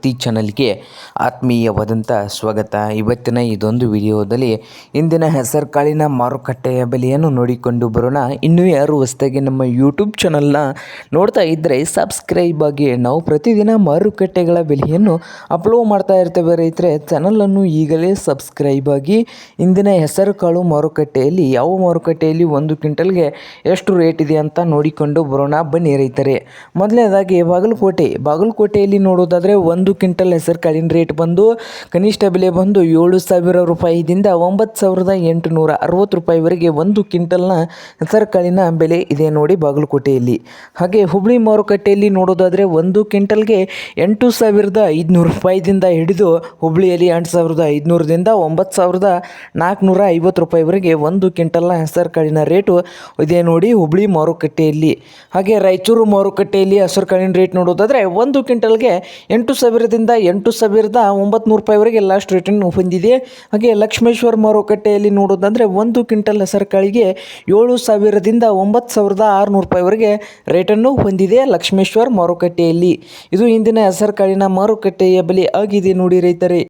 ಭಕ್ತಿ ಚಾನಲ್ಗೆ ಆತ್ಮೀಯವಾದಂಥ ಸ್ವಾಗತ. ಇವತ್ತಿನ ಇದೊಂದು ವಿಡಿಯೋದಲ್ಲಿ ಇಂದಿನ ಹೆಸರುಕಾಳಿನ ಮಾರುಕಟ್ಟೆಯ ಬೆಲೆಯನ್ನು ನೋಡಿಕೊಂಡು ಬರೋಣ. ಇನ್ನೂ ಯಾರು ಹೊಸದಾಗಿ ನಮ್ಮ ಯೂಟ್ಯೂಬ್ ಚಾನಲ್ನ ನೋಡ್ತಾ ಇದ್ದರೆ ಸಬ್ಸ್ಕ್ರೈಬ್ ಆಗಿ. ನಾವು ಪ್ರತಿದಿನ ಮಾರುಕಟ್ಟೆಗಳ ಬೆಲೆಯನ್ನು ಅಪ್ಲೋಡ್ ಮಾಡ್ತಾ ಇರ್ತೇವೆ ರೈತರೆ. ಚಾನಲನ್ನು ಈಗಲೇ ಸಬ್ಸ್ಕ್ರೈಬ್ ಆಗಿ. ಇಂದಿನ ಹೆಸರುಕಾಳು ಮಾರುಕಟ್ಟೆಯಲ್ಲಿ ಯಾವ ಮಾರುಕಟ್ಟೆಯಲ್ಲಿ ಒಂದು ಕ್ವಿಂಟಲ್ಗೆ ಎಷ್ಟು ರೇಟ್ ಇದೆ ಅಂತ ನೋಡಿಕೊಂಡು ಬರೋಣ ಬನ್ನಿ ರೈತರೆ. ಮೊದಲನೇದಾಗಿ ಬಾಗಲಕೋಟೆ. ಬಾಗಲಕೋಟೆಯಲ್ಲಿ ನೋಡೋದಾದರೆ ಒಂದು ಕ್ವಿಂಟಲ್ ಹೆಸರು ಕಾಳಿನ ರೇಟ್ ಬಂದು ಕನಿಷ್ಠ ಬೆಲೆ ಬಂದು ಏಳು ಸಾವಿರ ರೂಪಾಯಿದಿಂದ ಒಂಬತ್ತು ಸಾವಿರದ ಎಂಟುನೂರ ಅರವತ್ತು ರೂಪಾಯಿವರೆಗೆ ಒಂದು ಕ್ವಿಂಟಲ್ನ ಹೆಸರು ಕಾಳಿನ ಬೆಲೆ ಇದೆ ನೋಡಿ ಬಾಗಲಕೋಟೆಯಲ್ಲಿ. ಹಾಗೆ ಹುಬ್ಳಿ ಮಾರುಕಟ್ಟೆಯಲ್ಲಿ ನೋಡೋದಾದರೆ ಒಂದು ಕ್ವಿಂಟಲ್ಗೆ ಎಂಟು ಸಾವಿರದ ಐದುನೂರು ರೂಪಾಯಿದಿಂದ ಹಿಡಿದು ಹುಬ್ಳಿಯಲ್ಲಿ ಎಂಟು ಸಾವಿರದ ಐದುನೂರದಿಂದ ಒಂಬತ್ತು ಸಾವಿರದ ನಾಲ್ಕುನೂರ ಐವತ್ತು ರೂಪಾಯಿವರೆಗೆ ಒಂದು ಕ್ವಿಂಟಲ್ನ ಹೆಸರು ಕಾಳಿನ ರೇಟು ಇದೆ ನೋಡಿ ಹುಬ್ಳಿ ಮಾರುಕಟ್ಟೆಯಲ್ಲಿ. ಹಾಗೆ ರಾಯಚೂರು ಮಾರುಕಟ್ಟೆಯಲ್ಲಿ ಹೆಸರು ಕಾಳಿನ ರೇಟ್ ನೋಡೋದಾದರೆ ಒಂದು ಕ್ವಿಂಟಲ್ಗೆ ಎಂಟು ಸಾವಿರದಿಂದ ಎಂಟು ಸಾವಿರದ ಒಂಬತ್ತು ರೂಪಾಯಿವರೆಗೆ ಲಾಸ್ಟ್ ರಿಟರ್ನ್ ಹೊಂದಿದೆ ಹಾಗೆ ಲಕ್ಷ್ಮೇಶ್ವರ ಮಾರುಕಟ್ಟೆಯಲ್ಲಿ ನೋಡೋದಂದರೆ ಒಂದು ಕ್ವಿಂಟಲ್ ಹೆಸರು ಕಾಳಿಗೆ ಏಳು ಸಾವಿರದಿಂದ ಒಂಬತ್ತು ಸಾವಿರದ ಆರುನೂರು ರೂಪಾಯಿವರೆಗೆ ರೇಟನ್ನು ಹೊಂದಿದೆ ಲಕ್ಷ್ಮೇಶ್ವರ ಮಾರುಕಟ್ಟೆಯಲ್ಲಿ. ಇದು ಇಂದಿನ ಹೆಸರು ಕಾಳಿನ ಮಾರುಕಟ್ಟೆಯ ಬೆಲೆ ಆಗಿದೆ ನೋಡಿ ರೈತರೇ.